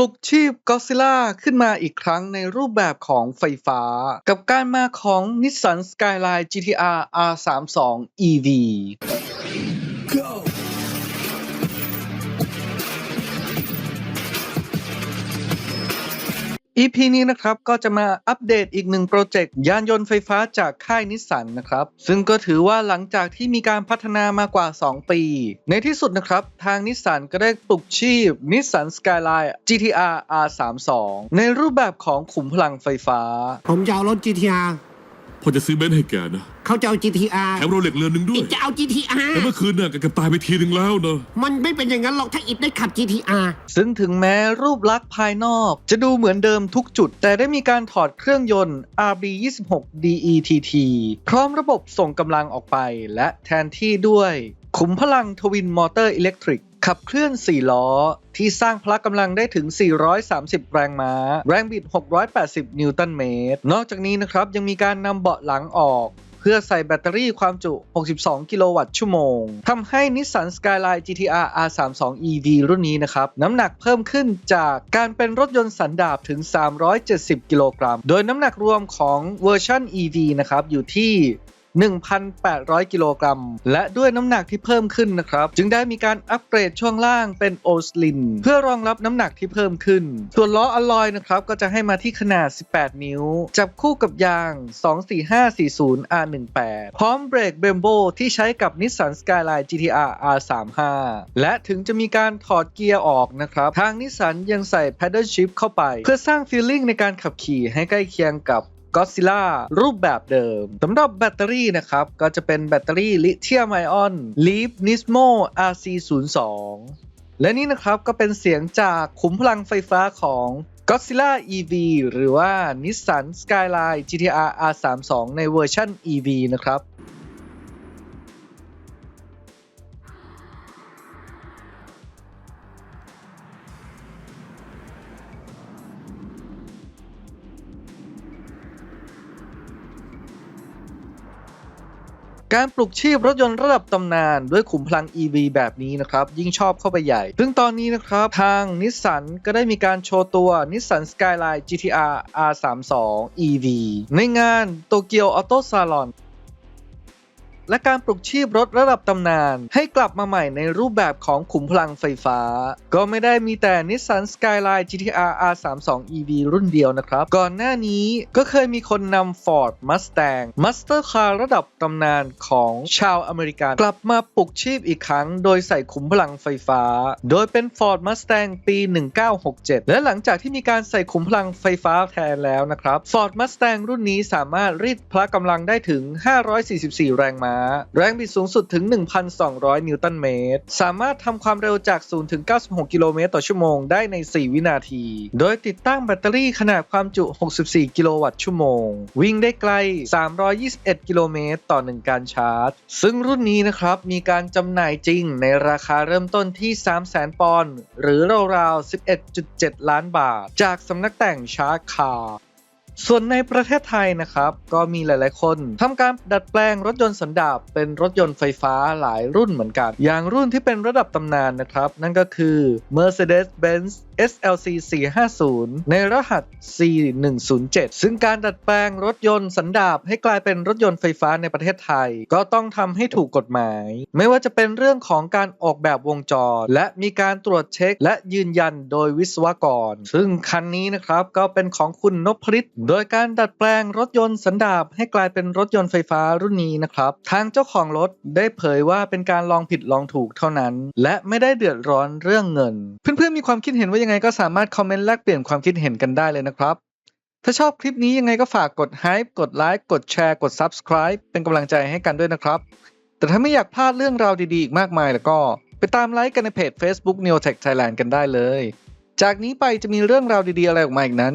ปลุกชีพก็ซิล่าขึ้นมาอีกครั้งในรูปแบบของไฟฟ้า กับการมาของ Nissan Skyline GTR R32 EV EP นี้นะครับก็จะมาอัปเดตอีกหนึ่งโปรเจกต์ยานยนต์ไฟฟ้าจากค่ายนิสสันนะครับ ซึ่งก็ถือว่าหลังจากที่มีการพัฒนามากว่า 2 ปี ในที่สุดนะครับ ทางนิสสันก็ได้ปลุกชีพนิสสันสกายไลน์ GTR R32 ในรูปแบบของขุมพลังไฟฟ้า ผมจะเอารถ GTR พ่อจะซื้อเบนซ์ให้แกนะเขาจะเอา GTR แถมโรเล็กเรือนหนึ่งด้วยจะเอา GTR แต่เมื่อคืนน่ะแกเกับตายไปทีหนึ่งแล้วเนอะมันไม่เป็นอย่างนั้นหรอกถ้าอิดได้ขับ GTR ซึ่งถึงแม้รูปลักษณ์ภายนอก จะดูเหมือนเดิมทุกจุด แต่ได้มีการถอดเครื่องยนต์ RB26 DETT พร้อมระบบส่งกำลังออกไป และแทนที่ด้วย ขุมพลังทวินมอเตอร์อิเล็กทริก ขับเคลื่อน 4 ล้อ ที่สร้างพละกำลังได้ถึง 430 แรงม้า แรงบิด 680 นิวตันเมตร นอกจากนี้นะครับยังมีการนำเบาะหลังออก เพื่อใส่แบตเตอรี่ความจุ 62 กิโลวัตต์ชั่วโมง ทำให้ Nissan Skyline GTR R32 EV รุ่นนี้นะครับ น้ำหนักเพิ่มขึ้นจากการเป็นรถยนต์สันดาปถึง 370 กิโลกรัม โดยน้ำหนักรวมของเวอร์ชัน EV นะครับอยู่ที่ 1,800 กิโลกรัม และด้วยน้ำหนักที่เพิ่มขึ้นนะครับ จึงได้มีการอัปเกรดช่วงล่างเป็นโอสลินเพื่อรองรับน้ำหนักที่เพิ่มขึ้น ส่วนล้ออลลอยนะครับก็จะให้มาที่ขนาด 18 นิ้ว จับคู่กับยาง 24540 R18 พร้อมเบรกเบมโบที่ใช้กับ Nissan Skyline GTR R35 และถึงจะมีการถอดเกียร์ออกนะครับ ทางนิสสันยังใส่ Paddle Shift เข้าไป เพื่อสร้างฟีลลิ่งในการขับขี่ให้ใกล้เคียงกับ ก็ซิล่ารูปแบบเดิมสำหรับแบตเตอรี่นะครับ ก็จะเป็นแบตเตอรี่ลิเธียมไอออนลีฟนิสโม RC02 และนี่นะครับก็เป็นเสียงจากขุมพลังไฟฟ้าของ Godzilla EV หรือว่า Nissan Skyline GTR R32 ในเวอร์ชัน EV นะครับ การปลุกชีพรถยนต์ระดับตำนานด้วยขุมพลัง EV แบบนี้นะครับ ยิ่งชอบเข้าไปใหญ่ ซึ่งตอนนี้นะครับ ทางนิสสันก็ได้มีการโชว์ตัว Nissan Skyline GTR R32 EV ในงานโตเกียวออโต้ซาลอน และการปลุกชีพรถระดับตำนาน ให้กลับมาใหม่ในรูปแบบของขุมพลังไฟฟ้า ก็ไม่ได้มีแต่ Nissan Skyline GTR R32 EV รุ่นเดียวนะครับ ก่อนหน้านี้ก็เคยมีคนนำ Ford Mustang Master Car ระดับตำนานของชาวอเมริกันกลับมาปลุกชีพอีกครั้ง โดยใส่ขุมพลังไฟฟ้า โดยเป็น Ford Mustang ปี 1967 และหลังจากที่มีการใส่ขุมพลังไฟฟ้าแทนแล้วนะครับ Ford Mustang รุ่นนี้สามารถรีดพละกำลังได้ถึง 544 แรงม้าแรงบิดสูงสุดถึง 1,200 นิวตันเมตร สามารถทำความเร็วจาก 0 ถึง 96 กิโลเมตรต่อชั่วโมงได้ใน 4 วินาที โดยติดตั้งแบตเตอรี่ขนาดความจุ 64 กิโลวัตต์ชั่วโมง วิ่งได้ไกล 321 กิโลเมตรต่อ 1 การชาร์จ ซึ่งรุ่นนี้นะครับ มีการจำหน่ายจริงในราคาเริ่มต้นที่ 300,000 ปอนด์หรือราวๆ 11.7 ล้านบาท จากสำนักแต่งชาร์คา ส่วนในประเทศไทยนะครับ ก็มีหลาย ๆ คนทำการดัดแปลงรถยนต์สันดาปเป็นรถยนต์ไฟฟ้าหลายรุ่นเหมือนกัน อย่างรุ่นที่เป็นระดับตำนานนะครับ นั่นก็คือ Mercedes-Benz SLC 450 ในรหัส C107 ซึ่งการดัดแปลงรถยนต์สันดาปให้กลายเป็นรถยนต์ไฟฟ้าในประเทศไทย ก็ต้องทำให้ถูกกฎหมาย ไม่ว่าจะเป็นเรื่องของการออกแบบวงจร และมีการตรวจเช็ค และยืนยันโดยวิศวกร ซึ่งคันนี้นะครับก็เป็นของคุณนพฤทธิ์โดยการดัดแปลงรถยนต์สันดาปให้กลายเป็นรถยนต์ไฟฟ้ารุ่นนี้นะครับ ทางเจ้าของรถได้เผยว่าเป็นการลองผิดลองถูกเท่านั้น และไม่ได้เดือดร้อนเรื่องเงิน เพื่อนๆมีความคิดเห็นว่ายังไงก็สามารถคอมเมนต์แลกเปลี่ยนความคิดเห็นกันได้เลยนะครับ ถ้าชอบคลิปนี้ยังไงก็ฝากกดไลค์กดไลค์กดแชร์กด Subscribe เป็นกำลังใจให้กันด้วยนะครับ แต่ถ้าไม่อยากพลาดเรื่องราวดีๆอีกมากมายแล้วก็ ไปตามไลค์กันในเพจ Facebook Neotech Thailand กันได้เลย จากนี้ไปจะมีเรื่องราวดีๆอะไรออกมาอีกนั้น